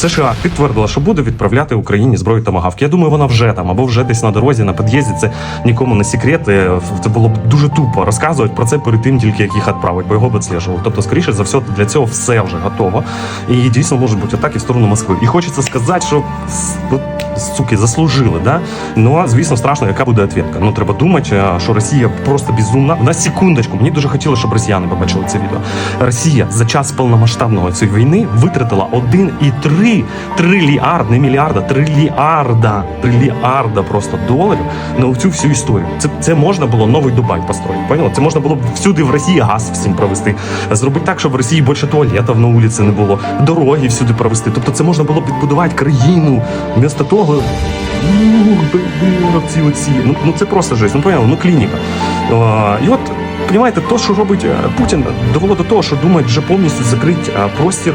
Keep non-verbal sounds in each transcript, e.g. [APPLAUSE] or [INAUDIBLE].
США підтвердила, що буде відправляти Україні зброю тамагавки. Я думаю, вона вже там або вже десь на дорозі, на під'їзді. Це нікому не секрет. Е, Це було б дуже тупо розказувати про це перед тим, тільки як їх відправить, бо його б відслежував. Тобто, скоріше за все, для цього все вже готово. І дійсно можуть бути атаки в сторону Москви. І хочеться сказати, що суки заслужили, да? Ну, звісно, страшно, яка буде відповідка. Ну, треба думати, е, що Росія просто безумна. На секундочку, мені дуже хотілося, щоб росіяни побачили це відео. Росія за час повномасштабного цієї війни витратила 1,3 трильярд, не мільярда, трильярда, трильярда просто доларів на цю всю історію. Це, це можна було новий Дубай построїти. Поняла? Це можна було б всюди в Росії газ всім провести. Зробити так, щоб в Росії більше туалетів на вулиці не було, дороги всюди провести. Тобто це можна було б відбудувати країну. Вмісто того, ух, Ці оці. Ну, ну це просто жесть. Ну поняли, ну клініка. А, і от. Понімаєте, то, що робить е, Путін, довело до того, що думають вже повністю закрити е, простір,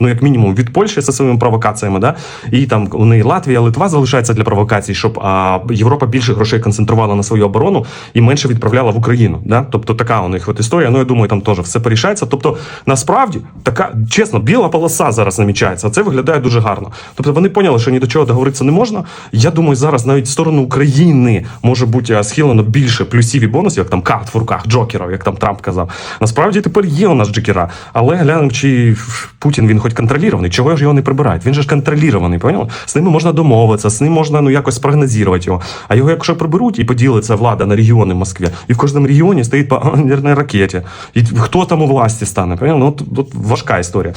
ну як мінімум від Польщі зі своїми провокаціями, да і там у неї Латвія, Литва залишається для провокацій, щоб а, Європа більше грошей концентрувала на свою оборону і менше відправляла в Україну. Да? Тобто така у них от історія. Ну я думаю, там теж все порішається. Тобто, насправді така чесно, біла полоса зараз намічається. Це виглядає дуже гарно. Тобто вони поняли, що ні до чого договоритися не можна. Я думаю, зараз навіть сторону України може бути схилено більше плюсів і бонусів, як там карт в руках, джокерів, як там Трамп казав. Насправді тепер є у нас джокера, але глянемо, чи Путін він хоч контролірований, чого ж його не прибирають? Він же ж контролірований, поняли? З ними можна домовитися, з ним можна ну якось прогнозувати його. А його, якщо приберуть і поділиться влада на регіони в Москві, і в кожному регіоні стоїть по [LAUGHS] ракеті. І хто там у власті стане? Поняли? Ну, от, от важка історія.